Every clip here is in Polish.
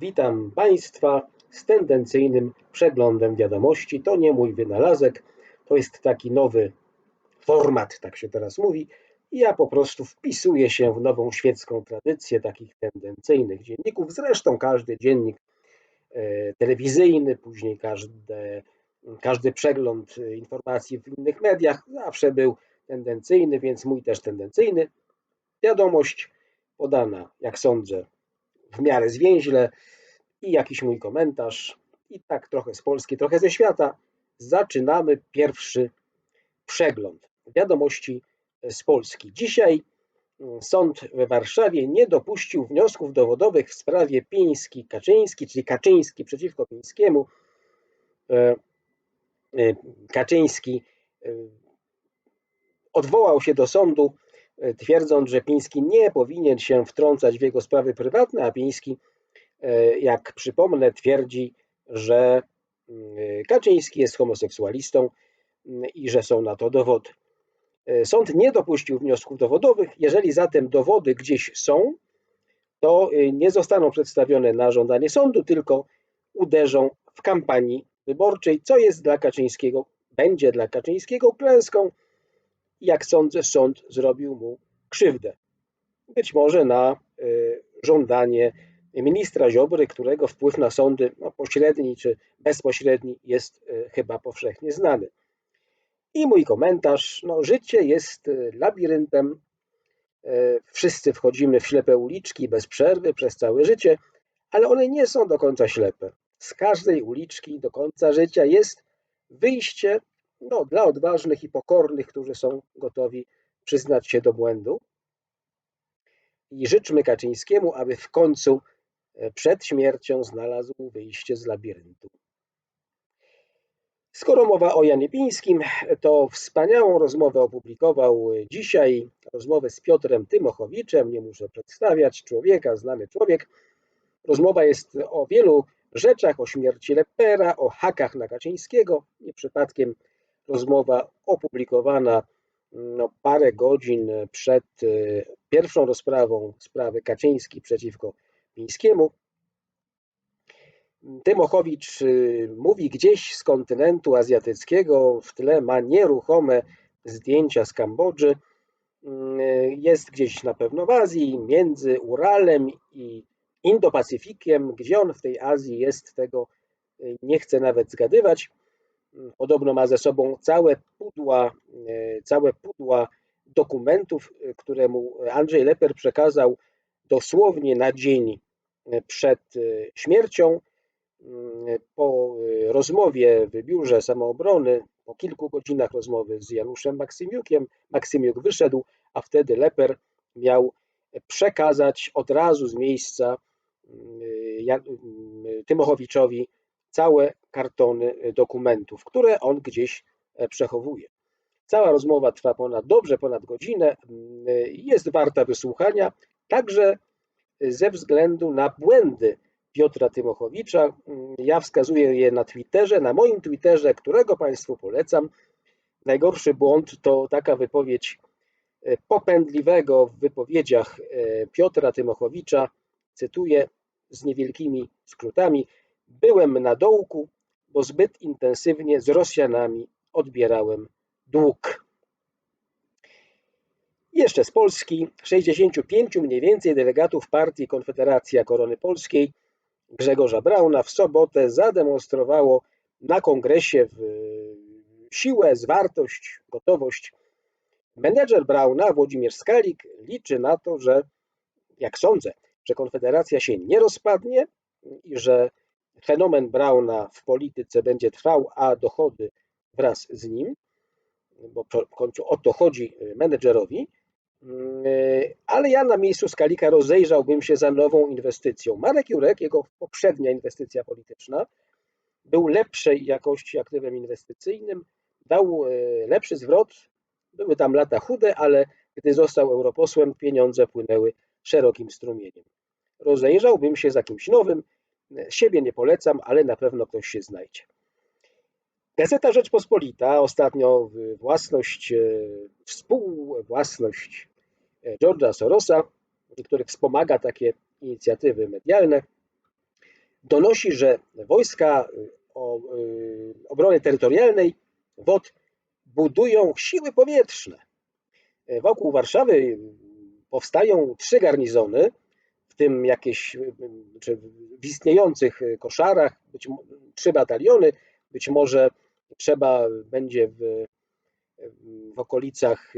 Witam Państwa z tendencyjnym przeglądem wiadomości. To nie mój wynalazek, to jest taki nowy format, tak się teraz mówi. Ja po prostu wpisuję się w nową świecką tradycję takich tendencyjnych dzienników. Zresztą każdy dziennik e, telewizyjny, później każde, każdy przegląd informacji w innych mediach zawsze był tendencyjny, więc mój też tendencyjny. Wiadomość podana, jak sądzę, w miarę zwięźle i jakiś mój komentarz i tak trochę z Polski, trochę ze świata. Zaczynamy pierwszy przegląd wiadomości z Polski. Dzisiaj mm, sąd we Warszawie nie dopuścił wniosków dowodowych w sprawie Piński-Kaczyński, czyli Kaczyński przeciwko Pińskiemu. E, e, Kaczyński e, odwołał się do sądu, twierdząc, że Piński nie powinien się wtrącać w jego sprawy prywatne, a Piński, jak przypomnę, twierdzi, że mm, Kaczyński jest homoseksualistą mm, i że są na to dowody. Sąd nie dopuścił wniosków dowodowych. Jeżeli zatem dowody gdzieś są, to nie zostaną przedstawione na żądanie sądu, tylko uderzą w kampanii wyborczej, co jest dla Kaczyńskiego, będzie dla Kaczyńskiego klęską. Jak sądzę, sąd zrobił mu krzywdę. Być może na y, żądanie ministra Ziobry, którego wpływ na sądy no, pośredni czy bezpośredni jest y, chyba powszechnie znany. I mój komentarz, no życie jest y, labiryntem, wszyscy wchodzimy w ślepe uliczki bez przerwy przez całe życie, ale one nie są do końca ślepe. Z każdej uliczki do końca życia jest wyjście no, dla odważnych i pokornych, którzy są gotowi przyznać się do błędu. I życzmy Kaczyńskiemu, aby w końcu e, przed śmiercią znalazł wyjście z labiryntu. Skoro mowa o Janie Pińskim, to wspaniałą rozmowę opublikował dzisiaj, rozmowę z Piotrem Tymochowiczem, nie muszę przedstawiać człowieka, znany człowiek. Rozmowa jest o wielu rzeczach, o śmierci Lepera, o hakach na Kaczyńskiego. Nie przypadkiem rozmowa opublikowana no, parę godzin przed e, pierwszą rozprawą sprawy Kaczyński przeciwko Pińskiemu. Tymochowicz y, mówi gdzieś z kontynentu azjatyckiego, w tle ma nieruchome zdjęcia z Kambodży. Y, jest gdzieś na pewno w Azji, między Uralem i Indo-Pacyfikiem. Gdzie on w tej Azji jest, tego y, nie chcę nawet zgadywać. Podobno ma ze sobą całe pudła, całe pudła dokumentów, które mu Andrzej Leper przekazał dosłownie na dzień przed śmiercią. Po y, rozmowie w biurze samoobrony, po kilku godzinach rozmowy z Januszem Maksymiukiem, Maksymiuk wyszedł, a wtedy Leper miał przekazać od razu z miejsca y, y, Tymochowiczowi całe kartony dokumentów, które on gdzieś e, przechowuje. Cała rozmowa trwa ponad, dobrze ponad godzinę, jest warta wysłuchania, także ze względu na błędy Piotra Tymochowicza. Ja wskazuję je na Twitterze, na moim Twitterze, którego Państwu polecam. Najgorszy błąd to taka wypowiedź popędliwego w wypowiedziach Piotra Tymochowicza, cytuję z niewielkimi skrótami, byłem na dołku, bo zbyt intensywnie z Rosjanami odbierałem dług. Jeszcze z Polski 65 mniej więcej delegatów partii Konfederacja Korony Polskiej Grzegorza Brauna w sobotę zademonstrowało na kongresie siłę, zwartość, gotowość. Menedżer Brauna, Włodzimierz Skalik, liczy na to, że, jak sądzę, że Konfederacja się nie rozpadnie i że fenomen Brauna w polityce będzie trwał, a dochody wraz z nim, bo w końcu o to chodzi menedżerowi, Mm, e, ale ja na miejscu Skalika rozejrzałbym się za nową inwestycją. Marek Jurek, jego poprzednia inwestycja polityczna, był lepszej jakości aktywem inwestycyjnym, dał e, lepszy zwrot. Były tam lata chude, ale gdy został europosłem, pieniądze płynęły szerokim strumieniem. Rozejrzałbym się za kimś nowym. Siebie nie polecam, ale na pewno ktoś się znajdzie. Gazeta Rzeczpospolita, ostatnio własność, e, współwłasność e, George'a Sorosa, który wspomaga takie inicjatywy medialne, donosi, że wojska obrony terytorialnej WOT budują siły powietrzne. Wokół Warszawy powstają trzy garnizony, w tym jakieś, czy w istniejących koszarach, być, trzy bataliony, być może trzeba będzie w, w okolicach,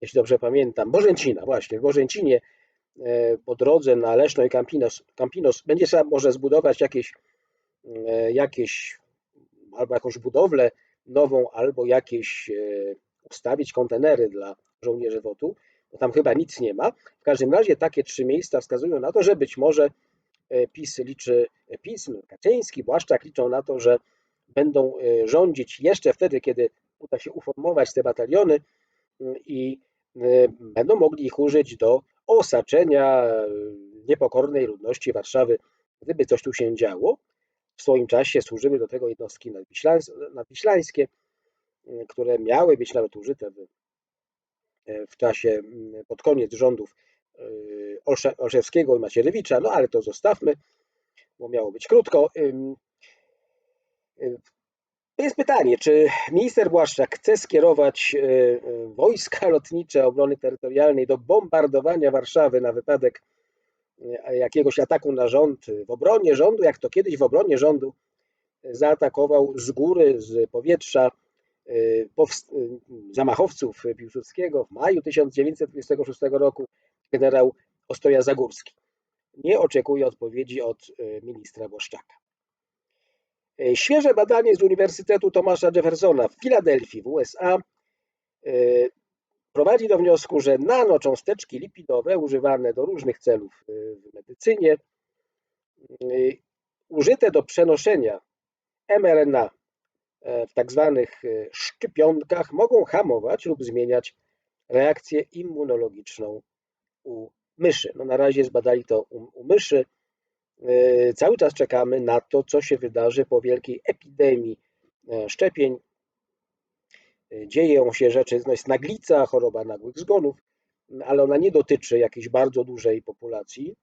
jeśli dobrze pamiętam, Bożęcina, właśnie, w Bożęcinie po drodze na Leszno i Campinos, Campinos. Będzie trzeba może zbudować jakieś, jakieś albo jakąś budowlę nową, albo jakieś ustawić kontenery dla żołnierzy WOT-u, tam chyba nic nie ma. W każdym razie takie trzy miejsca wskazują na to, że być może e, PiS liczy, e, PiS, no, Kaczyński, Błaszczak liczą na to, że będą e, rządzić jeszcze wtedy, kiedy uda się uformować te bataliony mm, i będą mogli ich użyć do osaczenia niepokornej ludności Warszawy, gdyby coś tu się działo. W swoim czasie służyły do tego jednostki nadwiślańskie, które miały być nawet użyte w w czasie, pod koniec rządów e, Olszewskiego i Macierewicza, no ale to zostawmy, bo miało być krótko. To jest pytanie, czy minister Błaszczak chce skierować e, wojska lotnicze obrony terytorialnej do bombardowania Warszawy na wypadek jakiegoś ataku na rząd w obronie rządu, jak to kiedyś w obronie rządu zaatakował z góry, z powietrza zamachowców Piłsudskiego w maju 1926 roku generał Ostoja Zagórski. Nie oczekuje odpowiedzi od y, ministra Błaszczaka. Świeże badanie z Uniwersytetu Tomasza Jeffersona w Filadelfii w USA prowadzi do wniosku, że nanocząsteczki lipidowe używane do różnych celów w medycynie, użyte do przenoszenia mRNA w tak zwanych e, szczypionkach mogą hamować lub zmieniać reakcję immunologiczną u myszy. No na razie zbadali to u, u myszy. E, cały czas czekamy na to, co się wydarzy po wielkiej epidemii szczepień. Dzieją się rzeczy, no jest naglica, choroba nagłych zgonów, ale ona nie dotyczy jakiejś bardzo dużej populacji,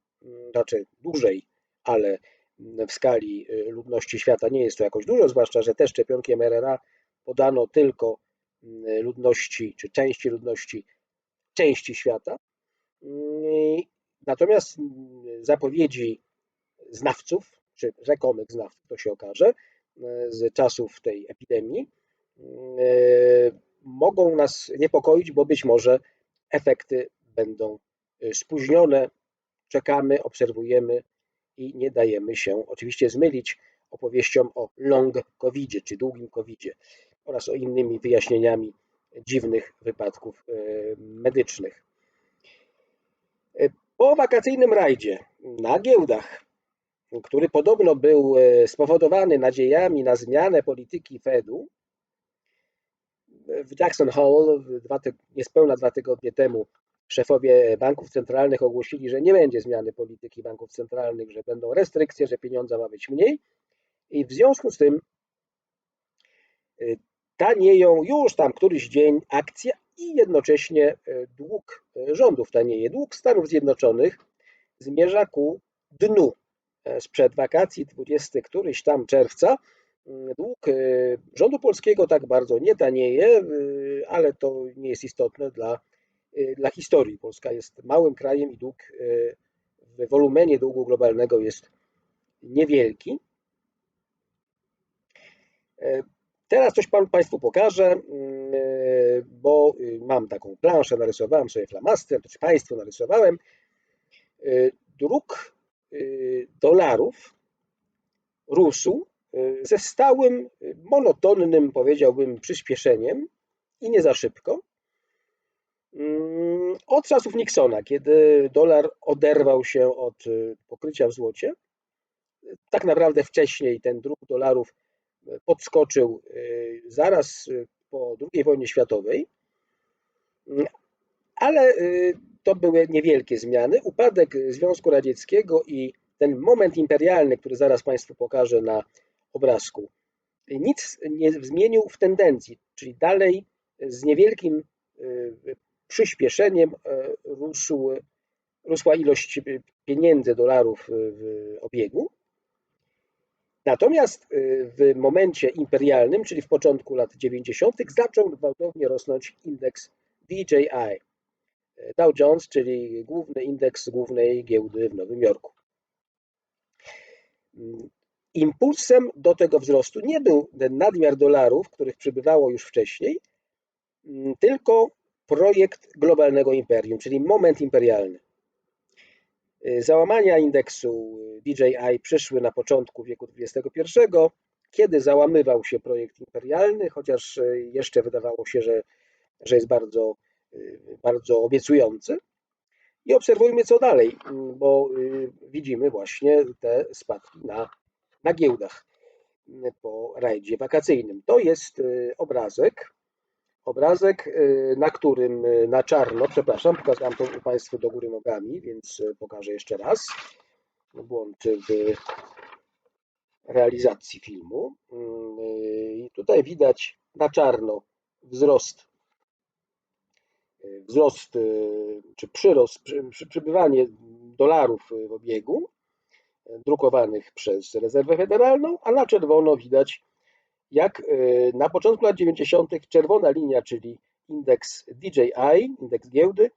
raczej dużej, ale w skali y, ludności świata nie jest to jakoś dużo, zwłaszcza, że te szczepionki mRNA podano tylko y, ludności, czy części ludności części świata. Y, natomiast zapowiedzi znawców, czy rzekomych znawców, to się okaże, z czasów tej epidemii, mogą nas niepokoić, bo być może efekty będą spóźnione. Czekamy, obserwujemy, i nie dajemy się oczywiście zmylić opowieściom o long covid czy długim covid oraz o innymi wyjaśnieniami dziwnych wypadków e, medycznych. E, po wakacyjnym rajdzie na giełdach, który podobno był e, spowodowany nadziejami na zmianę polityki Fedu, w Jackson Hole dwa, niespełna dwa tygodnie temu szefowie banków centralnych ogłosili, że nie będzie zmiany polityki banków centralnych, że będą restrykcje, że pieniądza ma być mniej i w związku z tym y, tanieją już tam któryś dzień akcje i jednocześnie y, dług rządów tanieje. Dług Stanów Zjednoczonych zmierza ku dnu. E, sprzed wakacji 20 któryś tam czerwca y, dług rządu polskiego tak bardzo nie tanieje, ale to nie jest istotne dla Y, dla historii. Polska jest małym krajem i dług y, w wolumenie długu globalnego jest niewielki. Y, teraz coś Panu Państwu pokażę, bo mam taką planszę, narysowałem sobie flamastrem, to czy Państwu narysowałem. Druk dolarów rósł ze stałym, monotonnym, powiedziałbym, przyspieszeniem i nie za szybko. Mm, od czasów Nixona, kiedy dolar oderwał się od y, pokrycia w złocie, tak naprawdę wcześniej ten druk dolarów y, podskoczył y, zaraz po II wojnie światowej, mm, ale to były niewielkie zmiany. Upadek Związku Radzieckiego i ten moment imperialny, który zaraz Państwu pokażę na obrazku, nic nie zmienił w tendencji, czyli dalej z niewielkim przyspieszeniem e, rósł, ilość pieniędzy, dolarów w obiegu. Natomiast w momencie imperialnym, czyli w początku lat 90., zaczął gwałtownie rosnąć indeks DJI, Dow Jones, czyli główny indeks głównej giełdy w Nowym Jorku. Impulsem do tego wzrostu nie był ten nadmiar dolarów, których przybywało już wcześniej, tylko projekt globalnego imperium, czyli moment imperialny. Załamania indeksu DJI przyszły na początku wieku XXI, kiedy załamywał się projekt imperialny, chociaż jeszcze wydawało się, że, że jest bardzo, bardzo obiecujący. I obserwujmy co dalej, bo widzimy właśnie te spadki na, na giełdach po rajdzie wakacyjnym. To jest obrazek, obrazek, na którym na czarno, przepraszam, pokazałem to Państwu do góry nogami, więc pokażę jeszcze raz. Błąd w realizacji filmu. I tutaj widać na czarno wzrost, wzrost czy przyrost, przybywanie dolarów w obiegu drukowanych przez rezerwę federalną, a na czerwono widać jak na początku lat 90. czerwona linia, czyli indeks DJI, indeks giełdy,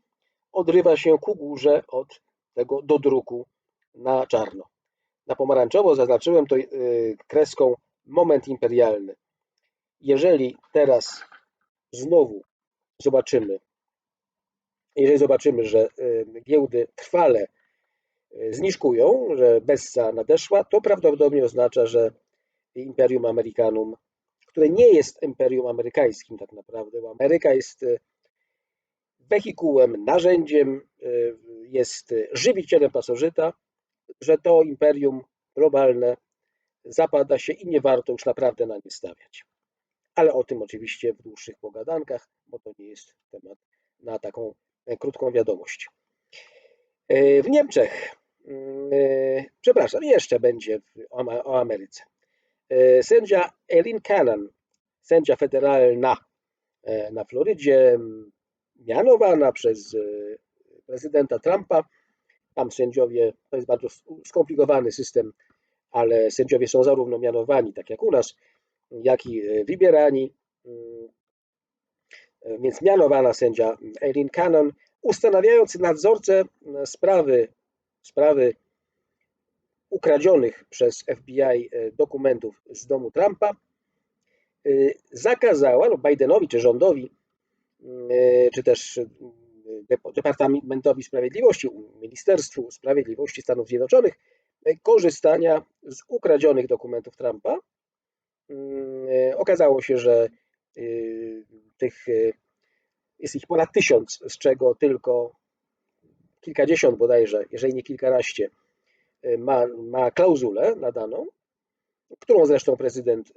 odrywa się ku górze od tego dodruku na czarno. Na pomarańczowo zaznaczyłem to kreską moment imperialny. Jeżeli teraz znowu zobaczymy, jeżeli zobaczymy, że giełdy trwale zniżkują, że Bessa nadeszła, to prawdopodobnie oznacza, że Imperium Americanum, które nie jest imperium amerykańskim tak naprawdę, bo Ameryka jest wehikułem, narzędziem, jest żywicielem pasożyta, że to imperium globalne zapada się i nie warto już naprawdę na nie stawiać. Ale o tym oczywiście w dłuższych pogadankach, bo to nie jest temat na taką krótką wiadomość. W Niemczech, przepraszam, jeszcze będzie o Ameryce. Sędzia Erin Cannon, sędzia federalna na Florydzie, mianowana przez prezydenta Trumpa. Tam sędziowie, to jest bardzo skomplikowany system, ale sędziowie są zarówno mianowani, tak jak u nas, jak i wybierani. Więc mianowana sędzia Erin Cannon, ustanawiając nadzorcę sprawy, sprawy ukradzionych przez FBI dokumentów z domu Trumpa, zakazała lub Bidenowi czy rządowi, czy też Departamentowi Sprawiedliwości, Ministerstwu Sprawiedliwości Stanów Zjednoczonych korzystania z ukradzionych dokumentów Trumpa. Okazało się, że tych jest ich ponad tysiąc, z czego tylko kilkadziesiąt bodajże, jeżeli nie kilkanaście, ma, ma klauzulę nadaną, którą zresztą prezydent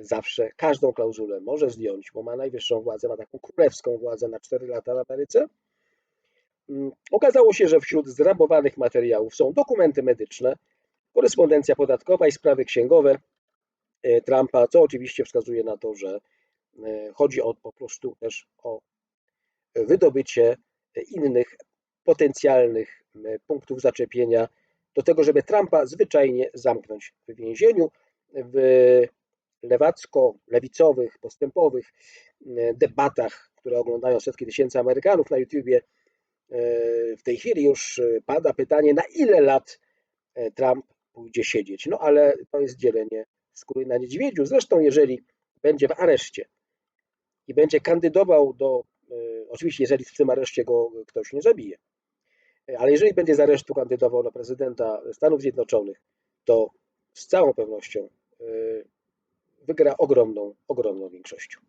zawsze, każdą klauzulę może zdjąć, bo ma najwyższą władzę, ma taką królewską władzę na 4 lata w Ameryce. Okazało się, że wśród zrabowanych materiałów są dokumenty medyczne, korespondencja podatkowa i sprawy księgowe Trumpa, co oczywiście wskazuje na to, że chodzi o, po prostu też o wydobycie innych potencjalnych punktów zaczepienia do tego, żeby Trumpa zwyczajnie zamknąć w więzieniu. W lewacko-lewicowych, postępowych debatach, które oglądają setki tysięcy Amerykanów na YouTubie, w tej chwili już pada pytanie, na ile lat Trump pójdzie siedzieć. No ale to jest dzielenie skóry na niedźwiedziu. Zresztą, jeżeli będzie w areszcie i będzie kandydował do, oczywiście, jeżeli w tym areszcie go ktoś nie zabije, ale jeżeli będzie z aresztu kandydował na prezydenta Stanów Zjednoczonych, to z całą pewnością wygra ogromną, ogromną większością.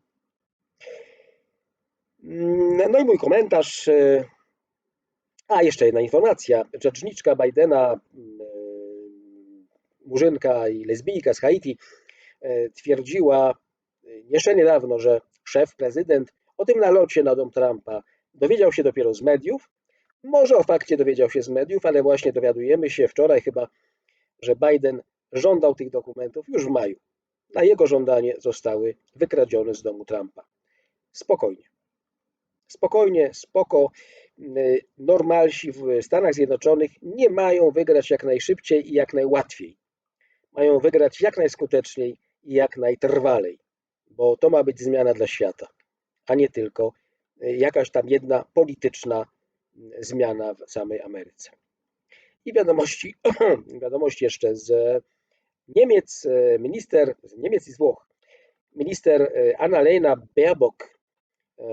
No i mój komentarz. A, jeszcze jedna informacja. Rzeczniczka Bidena, murzynka i lesbijka z Haiti, twierdziła jeszcze niedawno, że szef, prezydent o tym nalocie na dom Trumpa dowiedział się dopiero z mediów, może o fakcie dowiedział się z mediów, ale właśnie dowiadujemy się wczoraj chyba, że Biden żądał tych dokumentów już w maju. Na jego żądanie zostały wykradzione z domu Trumpa. Spokojnie. Spokojnie, spoko. Normalsi w Stanach Zjednoczonych nie mają wygrać jak najszybciej i jak najłatwiej. mają wygrać jak najskuteczniej i jak najtrwalej, bo to ma być zmiana dla świata, a nie tylko jakaś tam jedna polityczna zmiana w samej Ameryce. I wiadomości, wiadomości jeszcze z Niemiec, minister, z Niemiec i z Włoch, minister Annalena Baerbock,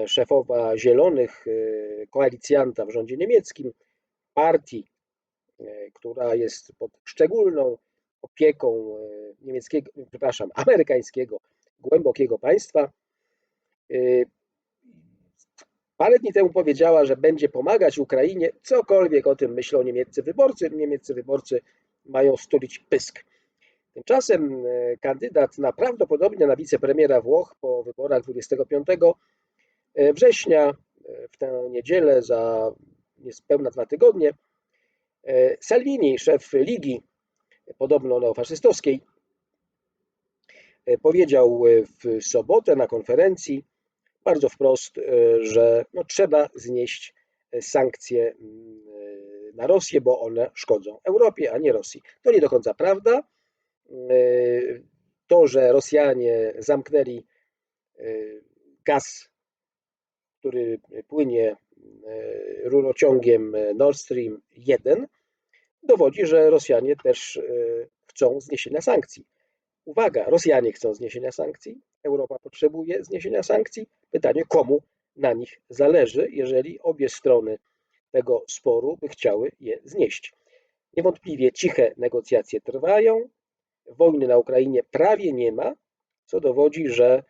szefowa Zielonych, koalicjanta w rządzie niemieckim, partii, która jest pod szczególną opieką niemieckiego, przepraszam, amerykańskiego, głębokiego państwa, Parę dni temu powiedziała, że będzie pomagać Ukrainie, cokolwiek o tym myślą niemieccy wyborcy. Niemieccy wyborcy mają stulić pysk. Tymczasem e, kandydat na prawdopodobnie na wicepremiera Włoch po wyborach 25 e, września, e, w tę niedzielę za niespełna dwa tygodnie, Salvini, szef ligi, podobno neofaszystowskiej, powiedział w sobotę na konferencji, bardzo wprost, e, że no, trzeba znieść e, sankcje mm, e, na Rosję, bo one szkodzą Europie, a nie Rosji. To nie do końca prawda. To, że Rosjanie zamknęli gaz, który płynie rurociągiem Nord Stream 1, dowodzi, że Rosjanie też chcą zniesienia sankcji. Uwaga, Rosjanie chcą zniesienia sankcji, Europa potrzebuje zniesienia sankcji. Pytanie, komu na nich zależy, jeżeli obie strony tego sporu by chciały je znieść. Niewątpliwie ciche negocjacje trwają, wojny na Ukrainie prawie nie ma, co dowodzi, że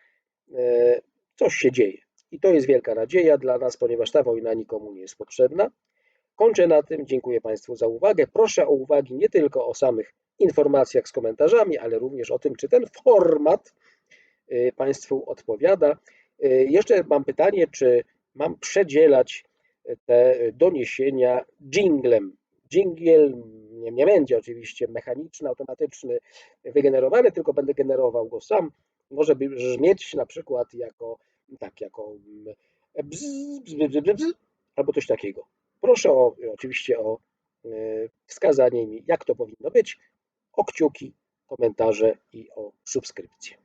e, coś się dzieje. I to jest wielka nadzieja dla nas, ponieważ ta wojna nikomu nie jest potrzebna. Kończę na tym. Dziękuję Państwu za uwagę. Proszę o uwagi nie tylko o samych informacjach z komentarzami, ale również o tym, czy ten format y, Państwu odpowiada. Y, jeszcze mam pytanie, czy mam przedzielać te doniesienia jinglem. Jingle nie, nie będzie oczywiście mechaniczny, automatyczny, wygenerowany, tylko będę generował go sam. Może brzmieć na przykład jako tak, jako bzz, bzz, bzz, bzz, albo coś takiego. Proszę o, oczywiście o y, wskazanie mi, jak to powinno być o kciuki, komentarze i o subskrypcję.